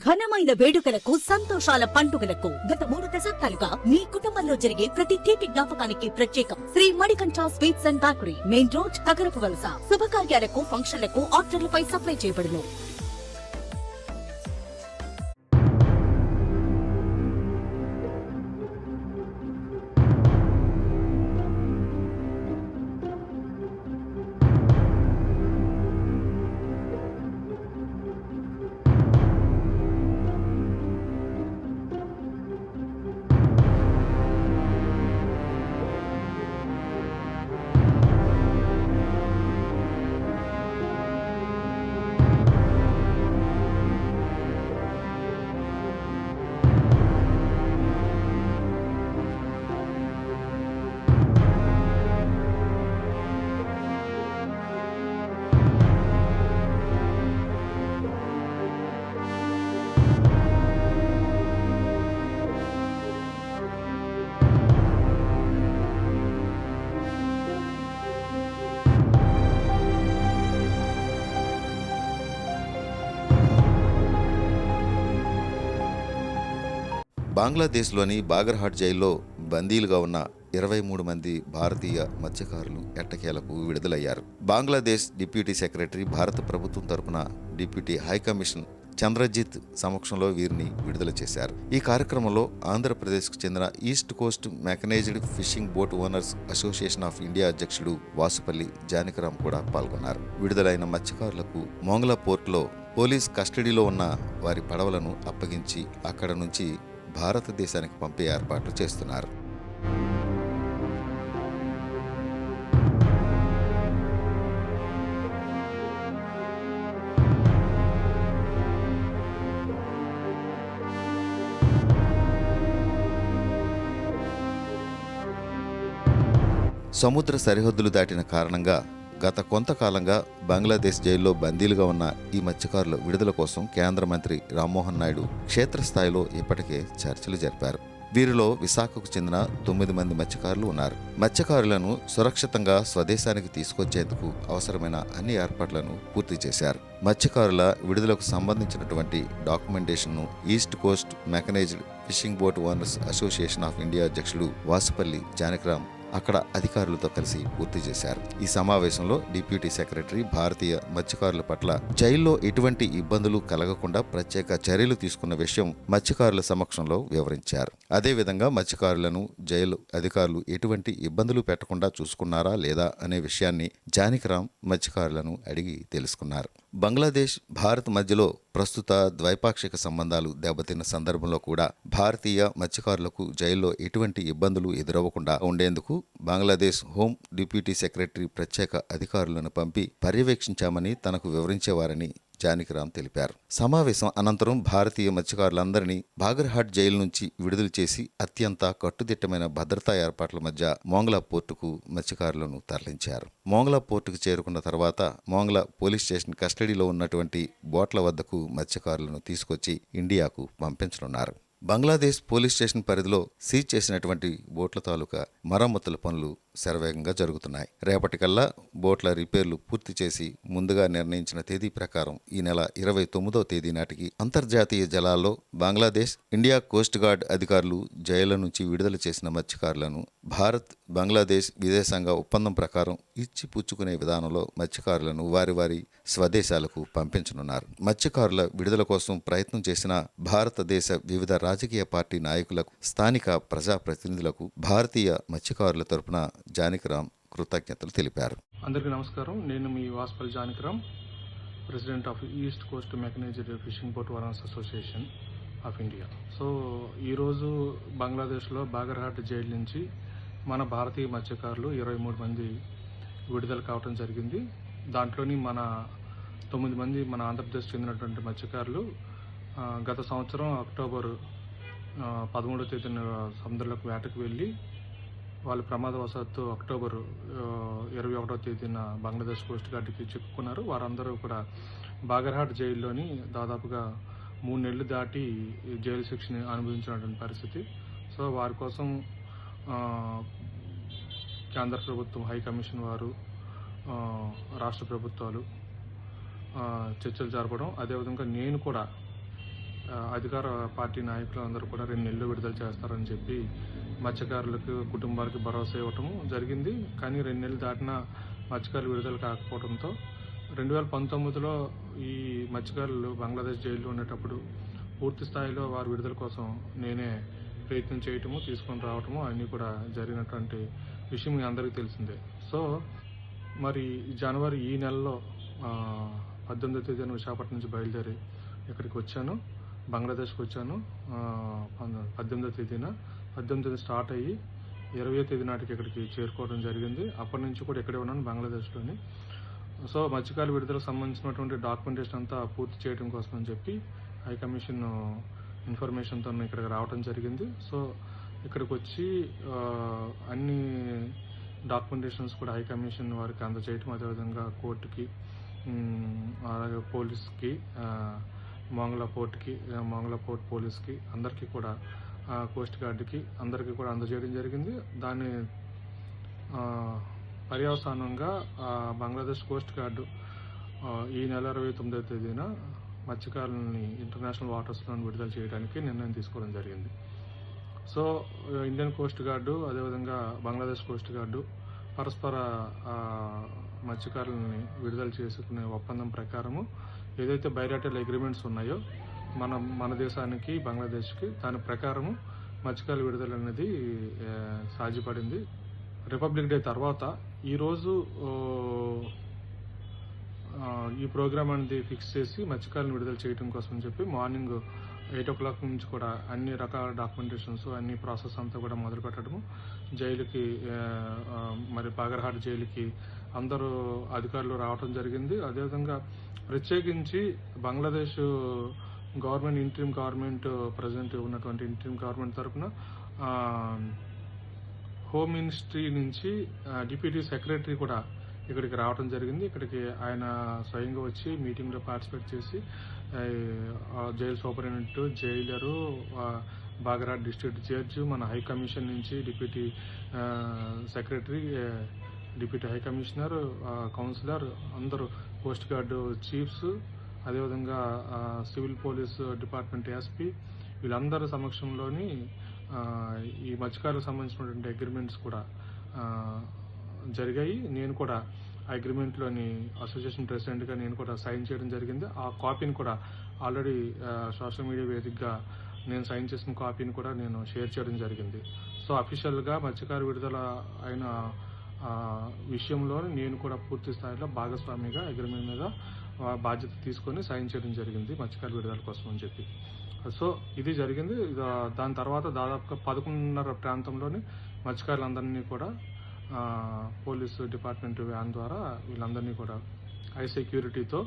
ఘనమైన వేడుకలకు సంతోషాల పండుగలకు గత మూడు దశాబ్దాలుగా మీ కుటుంబంలో జరిగే ప్రతి తీపి జ్ఞాపకానికి ప్రత్యేకం. Shri Manikanta sweets and bakery main road Kagarapu Valasa. శుభకార్యాలకు ఫంక్షన్లకు ఆర్డర్లపై సప్లై చేయబడును. బంగ్లాదేశ్లోని బాగర్హాట్ జైల్లో బందీలుగా ఉన్న ఇరవై మూడు మంది భారతీయ మత్స్యకారులు ఎట్టకేలకు విడుదలయ్యారు. బంగ్లాదేశ్ డిప్యూటీ సెక్రటరీ భారత ప్రభుత్వం తరపున డిప్యూటీ హైకమిషన్ చంద్రజిత్ సమక్షంలో వీరిని విడుదల చేశారు. ఈ కార్యక్రమంలో ఆంధ్రప్రదేశ్కు చెందిన east coast mechanised fishing boat owners association of India అధ్యక్షుడు వాసుపల్లి జానకరామ్ కూడా పాల్గొన్నారు. విడుదలైన మత్స్యకారులకు మోంగ్లా పోర్టులో పోలీస్ కస్టడీలో ఉన్న వారి పడవలను అప్పగించి అక్కడ నుంచి భారతదేశానికి పంపే ఏర్పాట్లు చేస్తున్నారు. సముద్ర సరిహద్దులు దాటిన కారణంగా గత కొంతకాలంగా బంగ్లాదేశ్ జైల్లో బందీలుగా ఉన్న ఈ మత్స్యకారుల విడుదల కోసం కేంద్ర మంత్రి రామ్మోహన్ నాయుడు క్షేత్రస్థాయిలో ఇప్పటికే చర్చలు జరిపారు. వీరిలో విశాఖకు చెందిన తొమ్మిది మంది మత్స్యకారులు ఉన్నారు. మత్స్యకారులను సురక్షితంగా స్వదేశానికి తీసుకొచ్చేందుకు అవసరమైన అన్ని ఏర్పాట్లను పూర్తి చేశారు. మత్స్యకారుల విడుదలకు సంబంధించినటువంటి డాక్యుమెంటేషన్ను east coast mechanised fishing boat owners association of India అధ్యక్షుడు వాసుపల్లి జానకిరామ్ అక్కడ అధికారులతో కలిసి పూర్తి చేశారు. ఈ సమావేశంలో డిప్యూటీ సెక్రటరీ భారతీయ మత్స్యకారుల పట్ల జైల్లో ఎటువంటి ఇబ్బందులు కలగకుండా ప్రత్యేక చర్యలు తీసుకున్న విషయం మత్స్యకారుల సమక్షంలో వివరించారు. అదేవిధంగా మత్స్యకారులను జైలు అధికారులు ఎటువంటి ఇబ్బందులు పెట్టకుండా చూసుకున్నారా లేదా అనే విషయాన్ని జానికరామ్ మత్స్యకారులను అడిగి తెలుసుకున్నారు. బంగ్లాదేశ్ భారత్ మధ్యలో ప్రస్తుత ద్వైపాక్షిక సంబంధాలు దెబ్బతిన్న సందర్భంలో కూడా భారతీయ మత్స్యకారులకు జైల్లో ఎటువంటి ఇబ్బందులు ఎదురవ్వకుండా ఉండేందుకు బంగ్లాదేశ్ హోం డిప్యూటీ సెక్రటరీ ప్రత్యేక అధికారులను పంపి పర్యవేక్షించామని తనకు వివరించేవారని జానకిరామ్ తెలిపారు. సమావేశం అనంతరం భారతీయ మత్స్యకారులందరినీ బాగర్హాట్ జైలు నుంచి విడుదల చేసి అత్యంత కట్టుదిట్టమైన భద్రతా ఏర్పాట్ల మధ్య మోంగ్లా పోర్టుకు మత్స్యకారులను తరలించారు. మోంగ్లా పోర్టుకు చేరుకున్న తర్వాత మోంగ్లా పోలీస్ స్టేషన్ కస్టడీలో ఉన్నటువంటి బోట్ల వద్దకు మత్స్యకారులను తీసుకొచ్చి ఇండియాకు పంపించనున్నారు. బంగ్లాదేశ్ పోలీస్ స్టేషన్ పరిధిలో సీజ్ చేసినటువంటి బోట్ల తాలూకా మరమ్మతుల పనులు శరవేగంగా జరుగుతున్నాయి. రేపటికల్లా బోట్ల రిపేర్లు పూర్తి చేసి ముందుగా నిర్ణయించిన తేదీ ప్రకారం ఈ నెల ఇరవై తొమ్మిదో తేదీ నాటికి అంతర్జాతీయ జలాల్లో బంగ్లాదేశ్ ఇండియా కోస్ట్ గార్డ్ అధికారులు జైళ్ళ నుంచి విడుదల చేసిన మత్స్యకారులను భారత్ బంగ్లాదేశ్ విదేశాంగ ఒప్పందం ప్రకారం ఇచ్చి పుచ్చుకునే విధానంలో మత్స్యకారులను వారి వారి స్వదేశాలకు పంపించనున్నారు. మత్స్యకారుల విడుదల కోసం ప్రయత్నం చేసిన భారతదేశ వివిధ రాజకీయ పార్టీ నాయకులకు స్థానిక ప్రజాప్రతినిధులకు భారతీయ మత్స్యకారుల తరపున జానకిరామ్ కృతజ్ఞతలు తెలిపారు. అందరికీ నమస్కారం. నేను మీ Vaspal Janakiram president of east coast mechanised fishing boat owners association of India. So ఈరోజు బంగ్లాదేశ్లో బాగర్హాట్ జైలు నుంచి మన భారతీయ మత్స్యకారులు ఇరవై మూడు మంది విడుదల కావడం జరిగింది. దాంట్లోని మన తొమ్మిది మంది మన ఆంధ్రప్రదేశ్ చెందినటువంటి మత్స్యకారులు గత సంవత్సరం అక్టోబర్ పదమూడో తేదీన సముద్రంలోకి వేటకు వెళ్ళి వాళ్ళు ప్రమాదవశాత్తు అక్టోబర్ ఇరవై ఒకటో తేదీన బంగ్లాదేశ్ కోస్ట్ గార్డ్కి చిక్కుకున్నారు. వారందరూ కూడా బాగర్హాట్ జైల్లోని దాదాపుగా మూడు నెలలు దాటి జైలు శిక్షని అనుభవించినటువంటి పరిస్థితి. సో వారి కోసం కేంద్ర ప్రభుత్వం హై కమిషన్ వారు రాష్ట్ర ప్రభుత్వాలు చర్చలు జరపడం అదేవిధంగా నేను కూడా అధికార పార్టీ నాయకులు అందరూ కూడా రెండు నెలలు విడుదల చేస్తారని చెప్పి మత్స్యకారులకు కుటుంబాలకు భరోసా ఇవ్వటం జరిగింది. కానీ రెండు నెలలు దాటిన మత్స్యకారులు విడుదల కాకపోవడంతో రెండు వేల పంతొమ్మిదిలో ఈ మత్స్యకారులు బంగ్లాదేశ్ జైల్లో ఉండేటప్పుడు పూర్తి స్థాయిలో వారి విడుదల కోసం నేనే ప్రయత్నం చేయటము తీసుకొని రావటము అన్నీ కూడా జరిగినటువంటి విషయం మీ అందరికీ తెలిసిందే. సో మరి జనవరి ఈ నెలలో పద్దెనిమిదో తేదీన విశాఖపట్నం నుంచి బయలుదేరి ఇక్కడికి వచ్చాను. బంగ్లాదేశ్కి వచ్చాను పద్దెనిమిదో తేదీన. పద్దెనిమిది తేదీ స్టార్ట్ అయ్యి ఇరవై తేదీ నాటికి ఇక్కడికి చేరుకోవడం జరిగింది. అప్పటి నుంచి కూడా ఇక్కడే ఉన్నాను బంగ్లాదేశ్లోని. సో మత్స్యకాల విడుదలకు సంబంధించినటువంటి డాక్యుమెంటేషన్ అంతా పూర్తి చేయడం కోసం అని చెప్పి హై కమిషన్ ఇన్ఫర్మేషన్తో ఇక్కడికి రావడం జరిగింది. సో ఇక్కడికి వచ్చి అన్ని డాక్యుమెంటేషన్స్ కూడా హై కమిషన్ వారికి అందజేయటం అదేవిధంగా కోర్టుకి అలాగే పోలీస్కి మాంగ్లా పోర్ట్కి మాంగ్లా పోర్ట్ పోలీస్కి అందరికీ కూడా కోస్ట్ గార్డ్కి అందరికీ కూడా అందజేయడం జరిగింది. దాన్ని పర్యవసానంగా బంగ్లాదేశ్ కోస్ట్ గార్డు ఈ నెల ఇరవై తొమ్మిదవ తేదీన మత్స్యకారులని ఇంటర్నేషనల్ వాటర్స్లో విడుదల చేయడానికి నిర్ణయం తీసుకోవడం జరిగింది. సో ఇండియన్ కోస్ట్ గార్డు అదేవిధంగా బంగ్లాదేశ్ కోస్ట్ గార్డు పరస్పర మత్స్యకారులని విడుదల చేసుకునే ఒప్పందం ప్రకారము ఏదైతే బైరాటల్ అగ్రిమెంట్స్ ఉన్నాయో మన మన దేశానికి బంగ్లాదేశ్కి దాని ప్రకారము మత్స్యకాల విడుదల అనేది సాధ్యపడింది రిపబ్లిక్ డే తర్వాత ఈరోజు ఈ ప్రోగ్రామ్ అనేది ఫిక్స్ చేసి మత్స్యకాలను విడుదల చేయడం కోసం చెప్పి మార్నింగ్ ఎయిట్ ఓ క్లాక్ నుంచి కూడా అన్ని రకాల డాక్యుమెంటేషన్స్ అన్ని ప్రాసెస్ అంతా కూడా మొదలు పెట్టడము జైలుకి మరి బాగర్హాట్ జైలుకి అందరూ అధికారులు రావడం జరిగింది. అదేవిధంగా ప్రత్యేకించి Bangladesh government interim government present ఉన్నటువంటి ఇంట్రీమ్ గవర్నమెంట్ తరఫున హోమ్ మినిస్ట్రీ నుంచి డిప్యూటీ సెక్రటరీ కూడా ఇక్కడికి రావడం జరిగింది. ఇక్కడికి ఆయన స్వయంగా వచ్చి మీటింగ్లో పార్టిసిపేట్ చేసి jail superintendent jailer Bagerhat district judge మన హై కమిషన్ నుంచి deputy secretary deputy high commissioner councillor అందరూ కోస్ట్ గార్డు చీఫ్స్ అదేవిధంగా సివిల్ పోలీస్ డిపార్ట్మెంట్ ఎస్పీ వీళ్ళందరి సమక్షంలోని ఈ మత్స్యకారులకు సంబంధించినటువంటి అగ్రిమెంట్స్ కూడా జరిగాయి. నేను కూడా ఆ అగ్రిమెంట్లోని అసోసియేషన్ ప్రెసిడెంట్గా నేను కూడా సైన్ చేయడం జరిగింది. ఆ కాపీని కూడా ఆల్రెడీ సోషల్ మీడియా వేదికగా నేను సైన్ చేసిన కాపీని కూడా నేను షేర్ చేయడం జరిగింది. సో అఫీషియల్గా మత్స్యకారు విడుదల అయిన విషయంలో నేను కూడా పూర్తి స్థాయిలో భాగస్వామిగా అగ్రిమెంట్ మీద బాధ్యత తీసుకొని సైన్ చేయడం జరిగింది మత్స్యకారు విడుదల కోసం అని చెప్పి. సో ఇది జరిగింది. దాని తర్వాత దాదాపుగా పదకొండున్నర ప్రాంతంలోని మత్స్యకారులందరినీ కూడా పోలీసు డిపార్ట్మెంట్ వ్యాన్ ద్వారా వీళ్ళందరినీ కూడా హై సెక్యూరిటీతో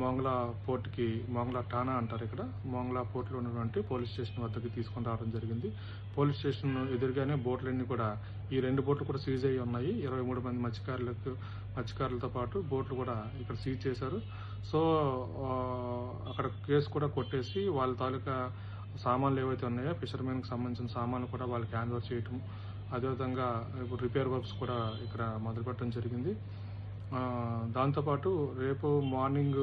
మోంగ్లా పోర్ట్కి మోంగ్లా ఠానా అంటారు ఇక్కడ. మోంగ్లా పోర్ట్లో ఉన్నటువంటి పోలీస్ స్టేషన్ వద్దకు తీసుకొని రావడం జరిగింది. పోలీస్ స్టేషన్ ఎదురుగానే బోట్లన్నీ కూడా ఈ రెండు బోట్లు కూడా సీజ్ అయ్యి ఉన్నాయి. ఇరవై మూడు మంది మత్స్యకారులకు మత్స్యకారులతో పాటు బోట్లు కూడా ఇక్కడ సీజ్ చేశారు. సో అక్కడ కేసు కూడా కొట్టేసి వాళ్ళ తాలూకా సామాన్లు ఏవైతే ఉన్నాయో ఫిషర్మెన్కి సంబంధించిన సామాన్లు కూడా వాళ్ళకి హ్యాండ్ ఓవర్ చేయటం అదేవిధంగా ఇప్పుడు రిపేర్ వర్క్స్ కూడా ఇక్కడ మొదలుపెట్టడం జరిగింది. దాంతోపాటు రేపు మార్నింగ్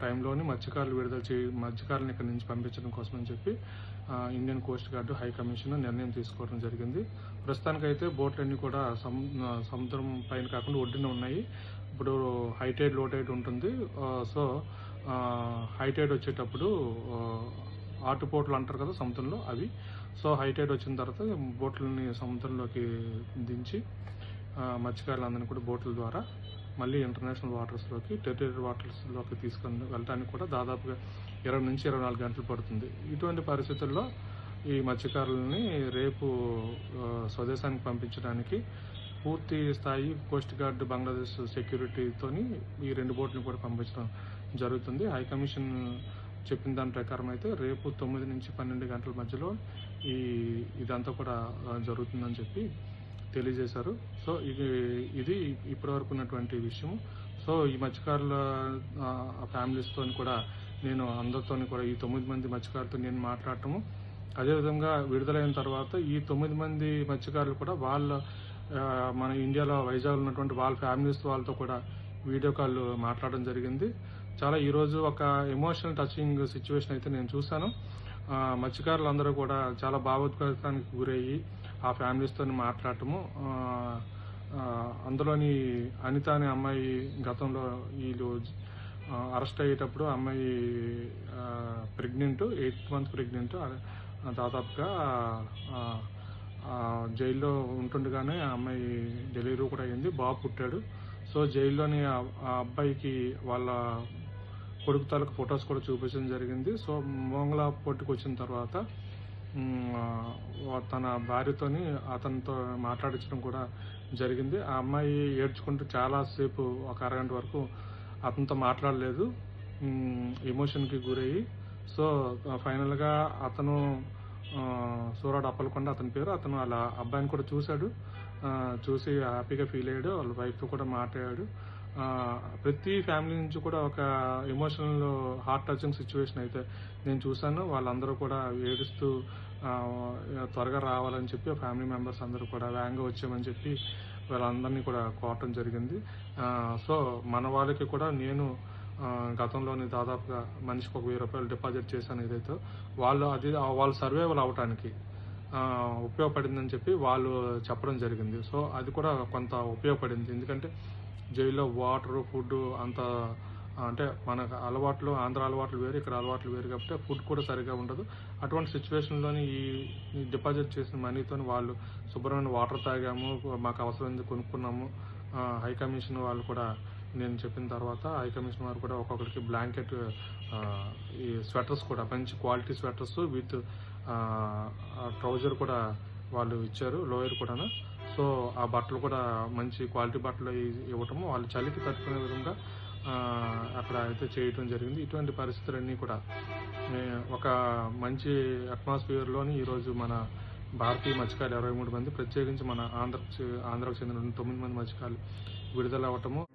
టైంలోని మత్స్యకారులు విడుదల చేయి మత్స్యకారులను ఇక్కడ నుంచి పంపించడం కోసం అని చెప్పి Indian coast guard high commission నిర్ణయం తీసుకోవడం జరిగింది. ప్రస్తుతానికైతే బోట్లన్నీ కూడా సము సముద్రం పైన కాకుండా ఒడ్డున ఉన్నాయి. ఇప్పుడు హై టైడ్ ఉంటుంది. So high tide high tide వచ్చేటప్పుడు ఆటుపోట్లు అంటారు కదా సముద్రంలో అవి. సో హై టైడ్ వచ్చిన తర్వాత బోట్లని సముద్రంలోకి దించి మత్స్యకారులందరినీ కూడా బోట్ల ద్వారా మళ్ళీ ఇంటర్నేషనల్ వాటర్స్లోకి టెరిటరీ వాటర్స్లోకి తీసుకొని వెళ్ళడానికి కూడా దాదాపుగా ఇరవై నుంచి ఇరవై నాలుగు గంటలు పడుతుంది. ఇటువంటి పరిస్థితుల్లో ఈ మత్స్యకారులని రేపు స్వదేశానికి పంపించడానికి పూర్తి స్థాయి కోస్ట్ గార్డ్ బంగ్లాదేశ్ సెక్యూరిటీతోని ఈ రెండు బోట్లను కూడా పంపించడం జరుగుతుంది. హై కమిషన్ చెప్పిన దాని ప్రకారం అయితే రేపు తొమ్మిది నుంచి పన్నెండు గంటల మధ్యలో ఈ ఇదంతా కూడా జరుగుతుందని చెప్పి తెలియజేశారు. సో ఇది ఇది ఇప్పటివరకు ఉన్నటువంటి విషయం సో ఈ మత్స్యకారుల ఫ్యామిలీస్తో కూడా నేను అందరితో కూడా ఈ తొమ్మిది మంది మత్స్యకారులతో నేను మాట్లాడటము. అదేవిధంగా విడుదలైన తర్వాత ఈ తొమ్మిది మంది మత్స్యకారులు కూడా వాళ్ళ మన ఇండియాలో వైజాగ్ ఉన్నటువంటి వాళ్ళ ఫ్యామిలీస్ వాళ్ళతో కూడా వీడియో కాల్ మాట్లాడడం జరిగింది. చాలా ఈరోజు ఒక ఎమోషనల్ టచింగ్ సిచ్యువేషన్ అయితే నేను చూశాను. మత్స్యకారులు అందరూ కూడా చాలా భావోద్వేగానికి గురయ్యి ఆ ఫ్యామిలీస్తో మాట్లాడటము అందులోని అనిత అనే అమ్మాయి గతంలో వీళ్ళు అరెస్ట్ అయ్యేటప్పుడు ఆ అమ్మాయి ప్రెగ్నెంట్ ఎయిత్ మంత్ ప్రెగ్నెంట్ దాదాపుగా జైల్లో ఉంటుండగానే ఆ అమ్మాయి డెలివరీ కూడా అయింది బాబు పుట్టాడు. సో జైల్లోని ఆ అబ్బాయికి వాళ్ళ కొడుకు తాలూకు ఫొటోస్ కూడా చూపించడం జరిగింది. సో మోంగళ పొట్టుకు వచ్చిన తర్వాత తన భార్యతోని అతనితో మాట్లాడించడం కూడా జరిగింది. ఆ అమ్మాయి ఏడ్చుకుంటూ చాలాసేపు ఒక అరగంట వరకు అతనితో మాట్లాడలేదు. ఎమోషన్కి గురయ్యి. సో ఫైనల్గా అతను సూరాడు అప్పలకొండ అతని పేరు. అతను అలా అబ్బాయిని కూడా చూశాడు. చూసి హ్యాపీగా ఫీల్ అయ్యాడు. వాళ్ళ వైఫ్తో కూడా మాట్లాడాడు. ప్రతి ఫ్యామిలీ నుంచి కూడా ఒక ఎమోషనల్ హార్ట్ టచింగ్ సిచ్యువేషన్ అయితే నేను చూశాను. వాళ్ళందరూ కూడా ఏడుస్తూ త్వరగా రావాలని చెప్పి ఫ్యామిలీ మెంబర్స్ అందరూ కూడా వేగంగా వచ్చామని చెప్పి వీళ్ళందరినీ కూడా కోరటం జరిగింది. సో మన వాళ్ళకి కూడా నేను గతంలోని దాదాపుగా మనిషికి ఒక వెయ్యి రూపాయలు డిపాజిట్ చేశాను ఏదైతే వాళ్ళు అది వాళ్ళు సర్వైవల్ అవటానికి ఉపయోగపడిందని చెప్పి వాళ్ళు చెప్పడం జరిగింది. సో అది కూడా కొంత ఉపయోగపడింది. ఎందుకంటే జైల్లో వాటర్ ఫుడ్ అంత అంటే మనకు అలవాట్లు ఆంధ్ర అలవాట్లు వేరు ఇక్కడ అలవాట్లు వేరు కాబట్టి ఫుడ్ కూడా సరిగా ఉండదు. అటువంటి సిచ్యువేషన్లోని ఈ డిపాజిట్ చేసిన మనీతో వాళ్ళు శుభ్రమైన వాటర్ తాగాము మాకు అవసరమైంది కొనుక్కున్నాము. హై కమిషన్ వాళ్ళు కూడా నేను చెప్పిన తర్వాత హై కమిషన్ వారు కూడా ఒక్కొక్కరికి బ్లాంకెట్ ఈ స్వెటర్స్ కూడా మంచి క్వాలిటీ స్వెటర్స్ విత్ ట్రౌజర్ కూడా వాళ్ళు ఇచ్చారు లోయర్ కూడా సో ఆ బట్టలు కూడా మంచి క్వాలిటీ బట్టలు ఇవ్వటము వాళ్ళు చలికి తట్టుకునే విధంగా అక్కడ అయితే చేయటం జరిగింది. ఇటువంటి పరిస్థితులన్నీ కూడా ఒక మంచి అట్మాస్ఫియర్లోని ఈరోజు మన భారతీయ మత్స్యకారులు ఇరవై మూడు మంది ప్రత్యేకించి మన ఆంధ్ర ఆంధ్రకు చెందిన తొమ్మిది మంది మత్స్యకారులు విడుదల అవ్వటము